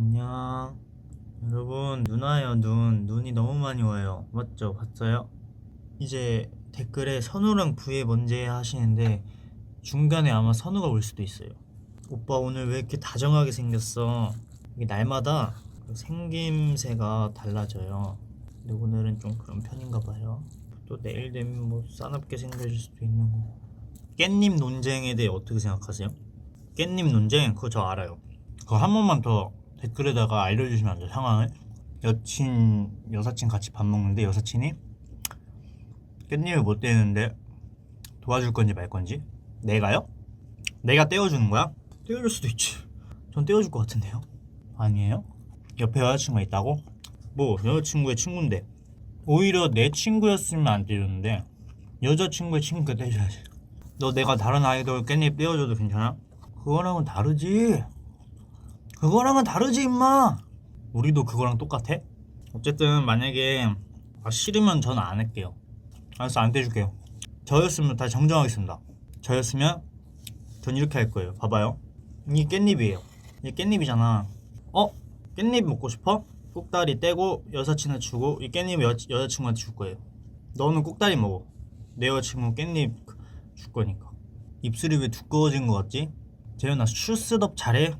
안녕. 여러분, 눈 와요, 눈. 눈이 너무 많이 와요. 맞죠? 봤어요? 이제 댓글에 선우랑 부에 먼저 해 하시는데 중간에 아마 선우가 올 수도 있어요. 오빠 오늘 왜 이렇게 다정하게 생겼어? 이게 날마다 그 생김새가 달라져요. 근데 오늘은 좀 그런 편인가 봐요. 또 내일 되면 뭐 싸납게 생겨질 수도 있는 거고. 깻잎 논쟁에 대해 어떻게 생각하세요? 깻잎 논쟁 그거 저 알아요. 그거 한 번만 더 댓글에다가 알려주시면 안 돼요 상황을 여친 여사친 같이 밥 먹는데 여사친이 깻잎을 못 떼는데 도와줄 건지 말 건지 내가요? 내가 떼어주는 거야? 떼어줄 수도 있지 전 떼어줄 것 같은데요 아니에요? 옆에 여자친구가 있다고? 뭐 여자친구의 친구인데 오히려 내 친구였으면 안 떼줬는데 여자친구의 친구가 떼줘야지 너 내가 다른 아이돌 깻잎 떼어줘도 괜찮아? 그거랑은 다르지 그거랑은 다르지 임마. 우리도 그거랑 똑같아? 어쨌든 만약에 아, 싫으면 저는 안 할게요. 알았어 안 떼줄게요. 저였으면 다 정정하겠습니다. 저였으면 전 이렇게 할 거예요. 봐봐요. 이게 깻잎이에요. 이게 깻잎이잖아. 어? 깻잎 먹고 싶어? 꼭다리 떼고 여사친한테 주고 이 깻잎 여, 여자친구한테 줄 거예요. 너는 꼭다리 먹어. 내 여자친구 깻잎 줄 거니까. 입술이 왜 두꺼워진 것 같지? 재현아 슈스덥 잘해?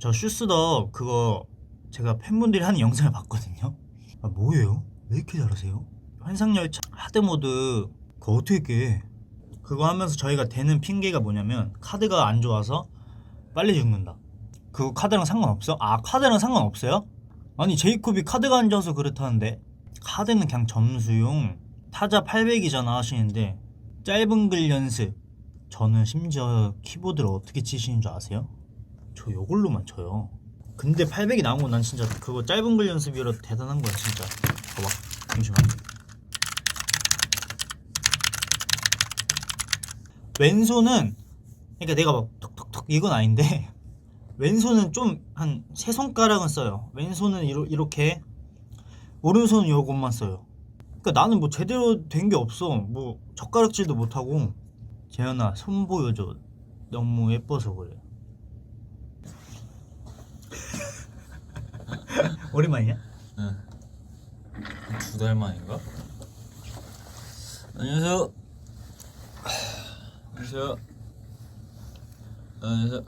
저 슈스덥 그거 제가 팬분들이 하는 영상을 봤거든요 아 뭐예요? 왜 이렇게 잘하세요? 환상열차 하드모드 그거 어떻게 깨? 그거 하면서 저희가 대는 핑계가 뭐냐면 카드가 안 좋아서 빨리 죽는다 그거 카드랑 상관없어? 아 카드랑 상관없어요? 아니 제이콥이 카드가 안 좋아서 그렇다는데 카드는 그냥 점수용 타자 800이잖아 하시는데 짧은 글 연습 저는 심지어 키보드를 어떻게 치시는 줄 아세요? 저 요걸로만 쳐요. 근데 800이 나온 건 난 진짜 그거 짧은 글 연습이라 대단한 거야 진짜. 봐봐. 잠시만. 왼손은 그러니까 내가 막 톡톡톡 이건 아닌데 왼손은 좀 한 세 손가락은 써요. 왼손은 이러, 이렇게 오른손은 요것만 써요. 그러니까 나는 뭐 제대로 된 게 없어. 뭐 젓가락질도 못하고. 재현아 손 보여줘. 너무 예뻐서 그래 오랜만이야? 두 달 만인가? 안녕하세요. 안녕하세요. 안녕하세요.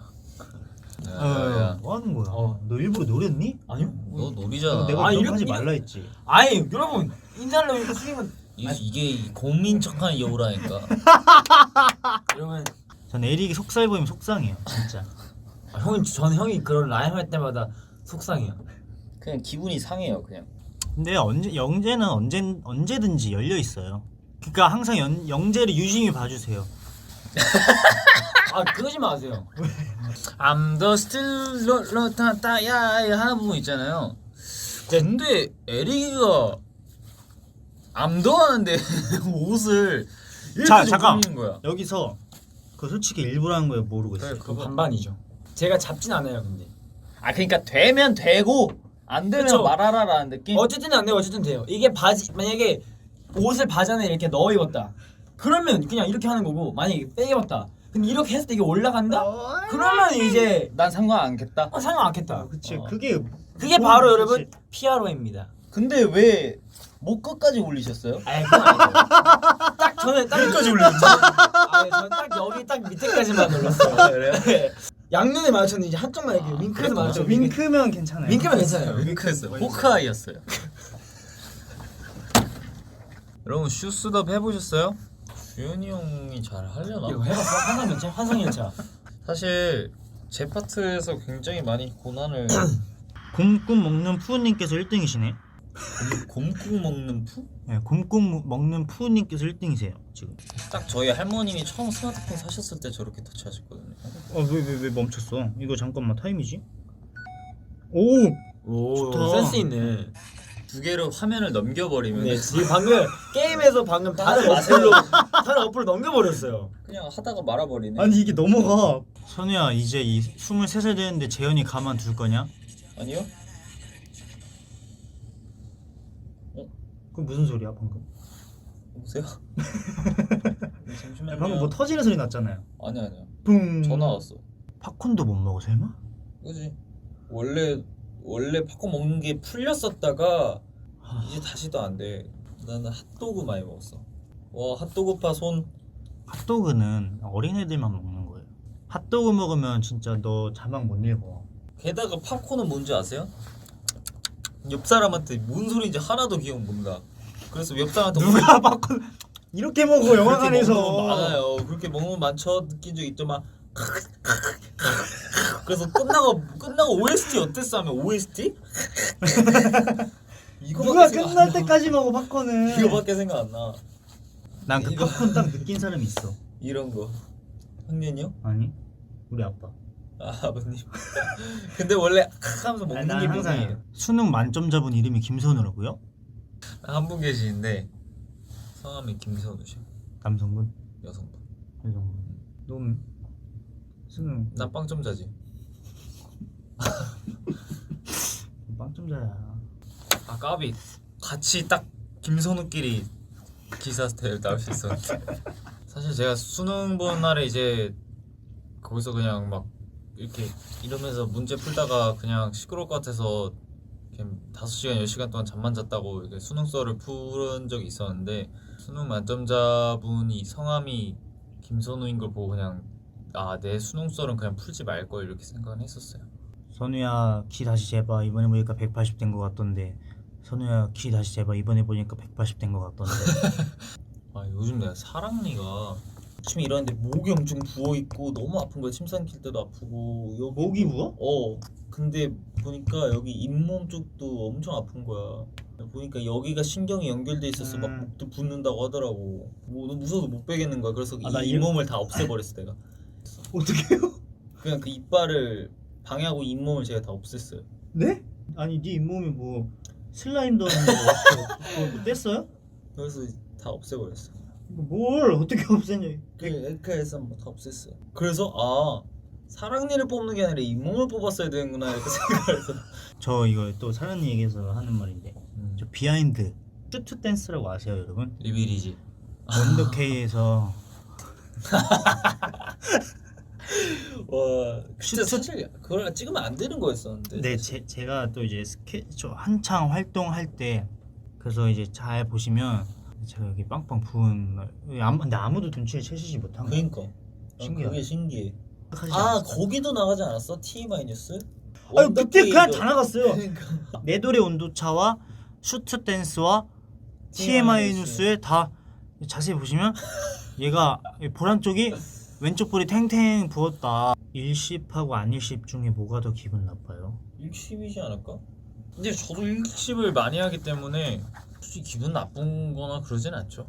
야 야 야. 뭐 하는 거야? 어. 너 일부러 노렸니? 아니요? 너 놀이잖아. 내가 아니, 그런 거 이렇게- 하지 이렇게- 말라 했지 아니 여러분 인사하려고 이렇게 숙이면 이, 이게 이 고민 척하는 여우라니까. 여러분 전 에릭이 속살 보이면 속상해요 진짜 아, 형이 저는 형이 그런 라임 할 때마다 속상해요. 그냥 기분이 상해요 그냥. 근데 언제 영재는 언제 언제든지 열려 있어요 그러니까 항상 연, 영재를 유심히 봐주세요 아 그러지 마세요. I'm the still 로타타야 하는 부분 있잖아요. 근데 에릭이가 암도 하는데 옷을 이렇게 자, 좀 잠깐. 거야. 여기서 그 솔직히 일부러 하는 거예요 모르고 있어요 그거. 반반이죠. 제가 잡진 않아요 근데. 아 그러니까 되면 되고 안 되면 그쵸. 말하라라는 느낌. 어쨌든 안 돼요 어쨌든 돼요. 이게 바지 만약에 옷을 바지 안에 이렇게 넣어 입었다. 그러면 그냥 이렇게 하는 거고 만약에 빼 입었다. 근데 이렇게 했을 때 이게 올라간다? 그러면 이제 난 상관 않겠다. 어, 상관 않겠다. 그치 어. 그게 그게 뭐, 바로 그치. 여러분 피아로입니다. 근데 왜 목 끝까지 올리셨어요? 아니 그건 아니고 딱 저는 딱 여기까지 올렸죠. 아니 저는 딱 여기 딱 밑에까지만 눌렀어요. 그래요? 양눈에 맞췄는데 이제 한쪽만 이렇게 윙크해서 저 맞췄죠. 윙크면 괜찮아요 윙크면 괜찮아요. 윙크했어요. 호크아이였어요. 여러분 슈스덥 해보셨어요? 주현이 형이 잘 하려나? 해봤어? 환상열차? 환상열차. 사실 제 파트에서 굉장히 많이 고난을 곰꿈 먹는 푸우님께서 1등이시네 곰, 곰국 먹는 푸? 네, 곰꿈 먹는 푸우님께서 1등이세요 지금 딱 저희 할머님이 처음 스마트폰 사셨을 때 저렇게 터치하셨거든요. 어왜 왜 왜 멈췄어 이거 잠깐만 타임이지? 오 오 좋다. 센스 있네. 두 개로 화면을 넘겨버리면 네 지금 방금 게임에서 방금 다른 어플로 다른 어플로 넘겨버렸어요. 그냥 하다가 말아버리네. 아니 이게 넘어가 선우야 이제 이 23살 되는데 재현이 가만 둘 거냐? 아니요? 그 무슨 소리야 방금? 오세요? 잠시만요. 방금 뭐 터지는 소리 났잖아요 아니 아니요. 뿡 전화 왔어. 팝콘도 못 먹어 설마? 그지? 원래 원래 팝콘 먹는 게 풀렸었다가 아. 이제 다시도 안 돼. 나는 핫도그 많이 먹었어. 와 핫도그파 손 핫도그는 어린애들만 먹는 거예요. 핫도그 먹으면 진짜 너 자막 못 읽어. 게다가 팝콘은 뭔지 아세요? 옆 사람한테 뭔 소리인지 하나도 기억 못나. 그래서 옆 사람한테 누가 팝콘 이렇게 먹어 영화관에서 많아요. 그렇게 먹는 거 많죠. 느낀 적 있죠. 막 그래서 끝나고 끝나고 OST 어땠어 하면 OST? 누가 생각 안 끝날 나. 때까지 먹어 팝콘을. 이거밖에 생각 안 나. 난 그 이거- 팝콘 딱 느낀 사람이 있어. 이런 거. 학년이요? 아니 우리 아빠. 아 아버님. 근데 원래 하면서 먹는 난 기분이 항상 수능 만점자분 이름이 김선우라고요? 한 분 계시는데 성함이 김선우셔. 남성분, 여성분. 여성분. 넌 수능 난 빵점자지. 빵점자야. 아 까비. 같이 딱 김선우끼리 기사 스타일 나올 수 있었는데. 사실 제가 수능 본 날에 이제 거기서 그냥 막 이렇게 이러면서 문제 풀다가 그냥 시끄러울 것 같아서 그냥 5시간 10시간 동안 잠만 잤다고 이렇게 수능 썰을 푸른 적이 있었는데 수능 만점자분이 성함이 김선우인 걸 보고 그냥 아 내 수능 썰은 그냥 풀지 말 걸 이렇게 생각을 했었어요. 선우야 키 다시 재봐. 이번에 보니까 180 된 것 같던데. 선우야 키 다시 재봐. 이번에 보니까 180 된 것 같던데. 아 요즘 내가 사랑니가 아침에 일어났는데 목이 엄청 부어 있고 너무 아픈 거야. 침 삼킬 때도 아프고. 여기 목이 부어? 어 근데 보니까 여기 잇몸 쪽도 엄청 아픈 거야 보니까 여기가 신경이 연결돼 있어서 막 음. 목도 붓는다고 하더라고 뭐 너무 무서워서 못 빼겠는 거야 그래서 아, 나 이 이- 잇몸을 다 없애버렸어 내가 어떡해요? 그냥 그 이빨을 방해하고 잇몸을 제가 다 없앴어요 네? 아니 네 잇몸이 뭐 슬라임 넣은 거 없어 그거 뭐 뗐어요? 그래서 다 없애버렸어 뭘 어떻게 없애냐 그 에카에서 뭐다 없앴어요. 그래서 아 사랑니를 뽑는 게 아니라 잇몸을 뽑았어야 되는구나 이렇게 생각을 해서 저 이거 또 사람 얘기해서 하는 말인데 저 비하인드 슈트 댄스라고 아세요 여러분? 리빌이지. 원더케이에서 와 진짜 사실 그걸 찍으면 안 되는 거였었는데. 네, 제, 제가 또 이제 스케 저 한창 활동할 때 그래서 이제 잘 보시면 제가 여기 빵빵 부은 아무 근데 아무도 눈치를 채시지 못한 거 그러니까. 아, 신기하다. 그게 신기해. 아. 거기도 나가지 않았어? TMI 뉴스? 아유 그때 그냥 다 나갔어요 그러니까. 내 노래 온도차와 슈트 댄스와 TMI 뉴스에 다 자세히 보시면 얘가 보란 쪽이 왼쪽 볼이 탱탱 부었다 일십하고 안일십 중에 뭐가 더 기분 나빠요? 일십이지 않을까? 근데 저도 일십을 많이 하기 때문에 솔직히 기분 나쁜 거나 그러진 않죠.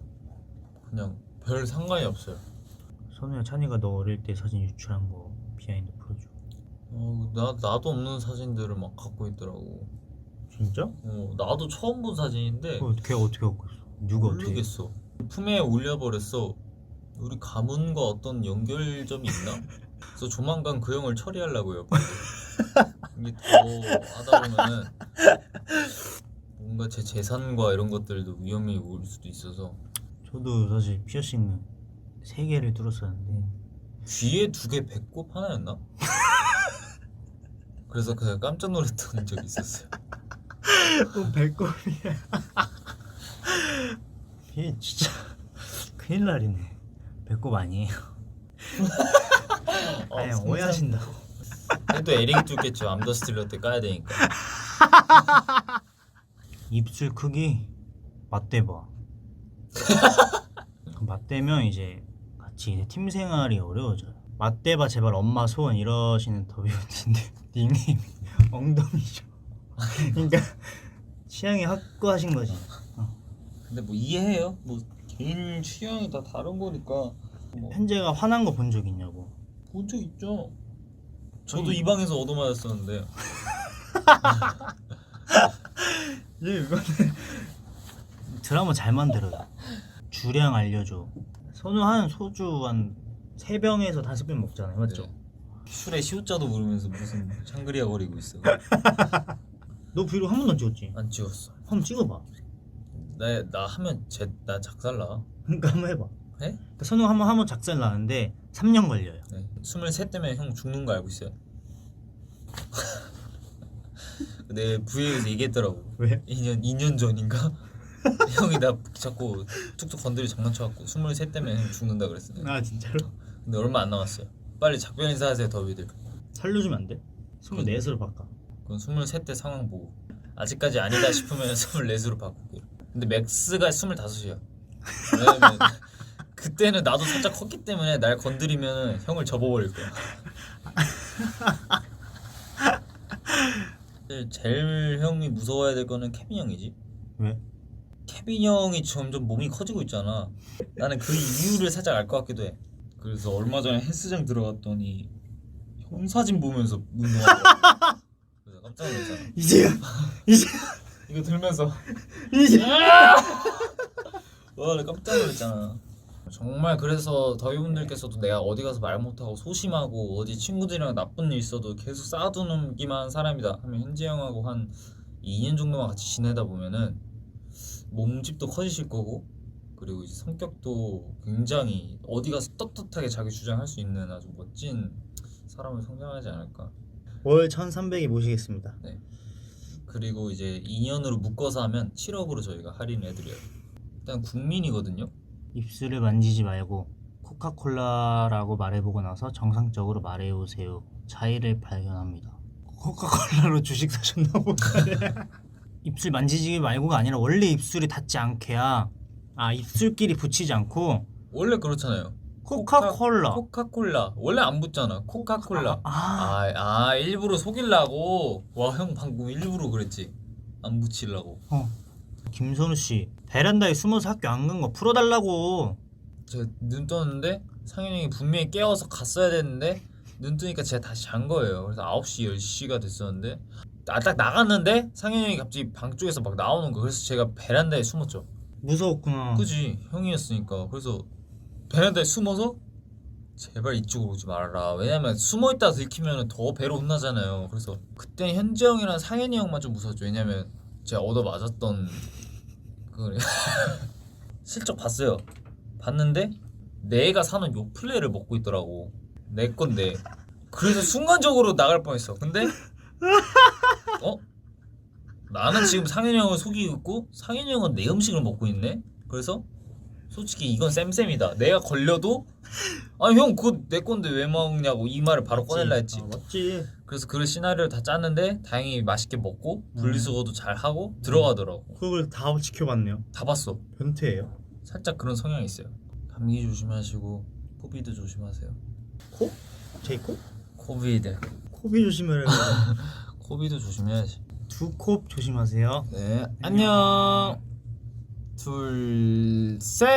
그냥 별 상관이 없어요. 선우야 찬이가 너 어릴 때 사진 유출한 거 비하인드 풀어줘 어, 나 나도 없는 사진들을 막 갖고 있더라고. 진짜? 어, 나도 처음 본 사진인데 그거 걔 어떻게 갖고 있어? 누가 어떻게 모르겠어. 품에 올려버렸어. 우리 가문과 어떤 연결점이 있나? 그래서 조만간 그 형을 처리하려고요. 빨리. 이게 더 하다 보면은 뭔가 제 재산과 이런 것들도 위험이 올 수도 있어서 저도 사실 피어싱은 세 개를 뚫었었는데 귀에 두 개 배꼽 하나였나? 그래서 그냥 깜짝 놀랐던 적이 있었어요. 또 배꼽이야 얘 진짜 큰일 날이네 배꼽 아니에요 어, 아니 상상- 오해하신다 또 에릭이 뚫겠죠. 암더스틸러 때 까야 되니까. 입술 크기 맞대봐 맞대면 이제 이제 팀 생활이 어려워져요 맞대봐 제발 엄마 소원 이러시는 더비언인데 닉네임이 엉덩이죠 그러니까 취향이 확고하신 거지 근데 뭐 이해해요. 뭐 개인 취향이 다 다른 거니까. 뭐 현재가 화난 거 본 적 있냐고 본 적 있죠. 저도 이 방에서 얻어맞았었는데. 예, 이거는 드라마 잘 만들어요. 주량 알려줘. 선우 한 소주 한세 병에서 다섯 병 먹잖아요, 맞죠? 네. 술에 시옷자도 모르면서 무슨 샹그리아 거리고 있어. 너 브이로그 한 번도 안 찍었지? 안 찍었어. 한번 찍어봐. 나, 나 하면 제, 나 작살나. 그러니까 한번 해봐. 해? 그러니까 선우 한번 하면 작살 나는데 3년 걸려요. 네. 23 되면 형 죽는 거 알고 있어요. 내 부에서 얘기했더라고. 왜? 2년 2년 전인가? 형이 나 자꾸 툭툭 건드리 장난쳐갖고 23 때문에 형 죽는다 그랬어. 아 진짜로? 근데 얼마 안 남았어요. 빨리 작별 인사하세요 더비들. 살려주면 안 돼? 24으로 바꿔 그건 23때 상황 보고 아직까지 아니다 싶으면 24으로 바꾸기로. 근데 맥스가 25이야. 왜냐면 그때는 나도 살짝 컸기 때문에 날 건드리면 형을 접어버릴 거야. 사실 제일 형이 무서워야 될 거는 케빈 형이지. 왜? 케빈 형이 점점 몸이 커지고 있잖아. 나는 그 이유를 살짝 알 것 같기도 해. 그래서 얼마 전에 헬스장 들어갔더니 형 사진 보면서 운동하더라고. 그래서 깜짝 놀랐잖아. 이제야 이제 이거 들면서 이제 와, 나 깜짝 놀랐잖아. 정말 그래서 더위 분들께서도 내가 어디 가서 말 못하고 소심하고 어디 친구들이랑 나쁜 일 있어도 계속 쌓아두기만 한 사람이다 하면 현지 형하고 한 2년 정도만 같이 지내다 보면은 몸집도 커지실 거고 그리고 이제 성격도 굉장히 어디 가서 떳떳하게 자기 주장할 수 있는 아주 멋진 사람을 성장하지 않을까. 월 1300이 모시겠습니다 그리고 이제 2년으로 묶어서 하면 7억으로 저희가 할인해드려요. 일단 국민이거든요. 입술을 만지지 말고 코카콜라라고 말해보고 나서 정상적으로 말해오세요. 차이를 발견합니다. 코카콜라로 주식 사셨나 보네. 입술 만지지 말고가 아니라 원래 입술이 닿지 않게야. 아 입술끼리 붙이지 않고 원래 그렇잖아요. 코카콜라. 코카콜라 원래 안 붙잖아. 코카콜라. 아, 아, 아 일부러 속이려고. 와 형 방금 일부러 그랬지. 안 붙이려고. 어. 김선우 씨 베란다에 숨어서 학교 안 간 거 풀어달라고. 제가 눈 떴는데 상현이 형이 분명히 깨워서 갔어야 됐는데 눈 뜨니까 제가 다시 잔 거예요. 그래서 9시 10시가 됐었는데 아, 딱 나갔는데 상현이 형이 갑자기 방 쪽에서 막 나오는 거. 그래서 제가 베란다에 숨었죠. 무서웠구나. 그지? 형이었으니까. 그래서 베란다에 숨어서 제발 이쪽으로 오지 말아라. 왜냐면 숨어있다 들키면 더 배로 혼나잖아요. 그래서 그때 현지 형이랑 상현이 형만 좀 무서웠죠. 왜냐면 제가 얻어맞았던 그 슬쩍 봤어요. 봤는데 내가 사는 요 플레이를 먹고 있더라고. 내 건데. 그래서 순간적으로 나갈 뻔했어. 근데 어? 나는 지금 상현이 형을 속이고 있고 상현이 형은 내 음식을 먹고 있네 그래서 솔직히 이건 쌤쌤이다. 내가 걸려도 아니 형 그거 내 건데 왜 먹냐고 이 말을 바로 꺼낼라 했지. 아, 맞지. 그래서 그 시나리오를 다 짰는데 다행히 맛있게 먹고 분리수거도 잘 하고 들어가더라고. 그걸 다 지켜봤네요. 다 봤어. 변태예요. 살짝 그런 성향이 있어요. 감기 조심하시고 코비드 조심하세요. 코? 제 코? 코비드. 코비 조심을 코비드 조심해야지. 두코 조심하세요. 네. 안녕. 둘 셋.